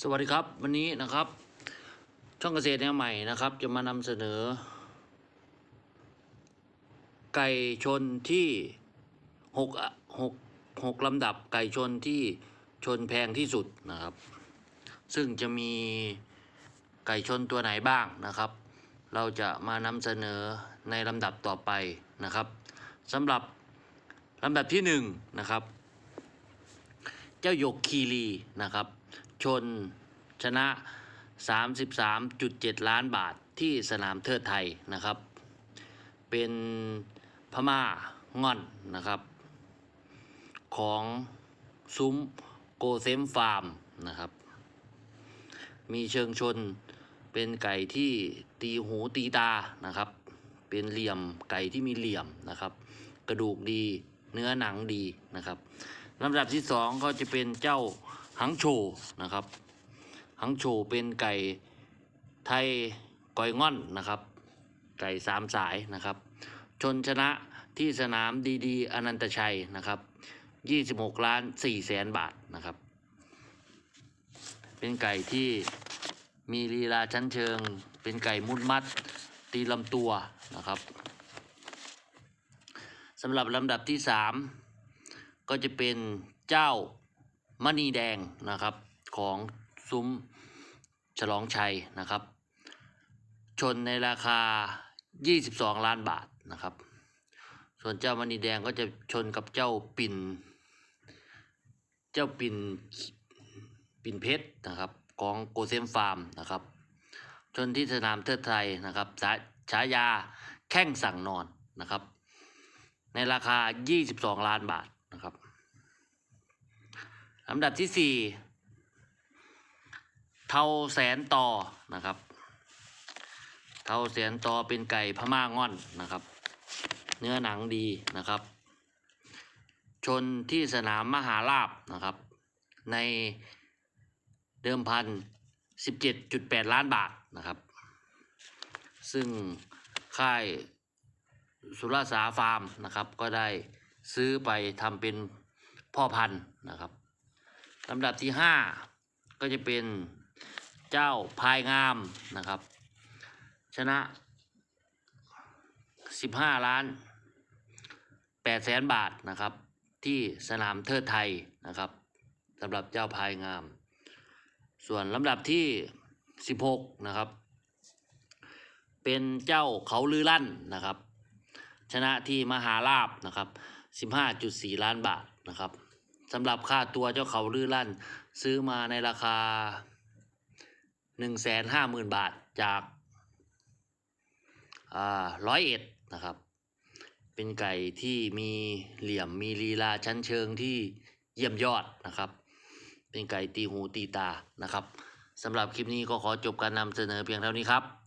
สวัสดีครับ วันนี้นะครับ ช่องเกษตรแนวใหม่นะครับ จะมานำเสนอ ไก่ชนที่หกหกหกลำดับไก่ชนที่ชนแพงที่สุดนะครับ ซึ่งจะมีไก่ชนตัวไหนบ้างนะครับ เราจะมานำเสนอในลำดับต่อไปนะครับสำหรับลำดับที่หนึ่งนะครับ เจ้าหยกคีรีนะครับ ชน ชนะ 33.7 ล้านบาทที่สนามเทิดไทยนะครับ เป็นพม่าง่อนนะครับ ของซุ้มโกเซมฟาร์มนะครับ มีเชิงชนเป็นไก่ที่ตีหูตีตานะครับ เป็นเหลี่ยมไก่ที่มีเหลี่ยมนะครับ กระดูกดีเนื้อหนังดีนะครับลำดับที่สองก็จะเป็นเจ้า หังโชนะครับหังโชเป็นไก่ไทยก่อยง่อนนะครับ ไก่สามสายนะครับ ชนชนะที่สนามดีดีอนันตชัยนะครับ 26 ล้าน4แสนบาทนะครับ เป็นไก่ที่มีลีลาชั้นเชิง เป็นไก่มุดมัด ตีลำตัวนะครับสำหรับลำดับที่ 3 ก็จะเป็นเจ้า มณีแดงนะครับของซุ้มฉลองชัยนะครับ ชนในราคา 22 ล้านบาทนะครับ ส่วนเจ้ามณีแดงก็จะชนกับเจ้าปิ่น เจ้าปิ่นปิ่นเพชรนะครับของโกเซมฟาร์มนะครับชนที่สนามเทิดไทยนะครับฉาายาแข้งสั่งนอนนะครับ ในราคา 22 ล้านบาท ลำดับที่4เท่าแสนต่อนะครับ เท่าแสนต่อเป็นไก่พม่าง่อนนะครับ เนื้อหนังดีนะครับ ชนที่สนามมหาลาบนะครับ ในเดิมพัน17.8ล้านบาทนะครับ ซึ่งค่ายสุรสาฟาร์มนะครับ ก็ได้ซื้อไปทำเป็นพ่อพันธุ์นะครับ ลำดับที่ 5 ก็จะเป็นเจ้าพายงามนะครับ ชนะ 15 ล้าน8แสนบาทนะครับ ที่สนามเทิดไทยนะครับสำหรับเจ้าพายงาม ส่วนลำดับที่ 16 นะครับ เป็นเจ้าเขาลือลั่นนะครับ ชนะที่มหาลาบนะครับ 15.4 ล้านบาทนะครับ สำหรับค่าตัวเจ้าเขาลื่อลั่น ซื้อมาในราคา 150,000 บาทจากร้อยเอ็ดนะครับ เป็นไก่ที่มีเหลี่ยมมีลีลาชั้นเชิงที่เยี่ยมยอดนะครับ เป็นไก่ตีหูตีตานะครับสำหรับคลิปนี้ก็ขอจบการนำเสนอเพียงเท่านี้ครับ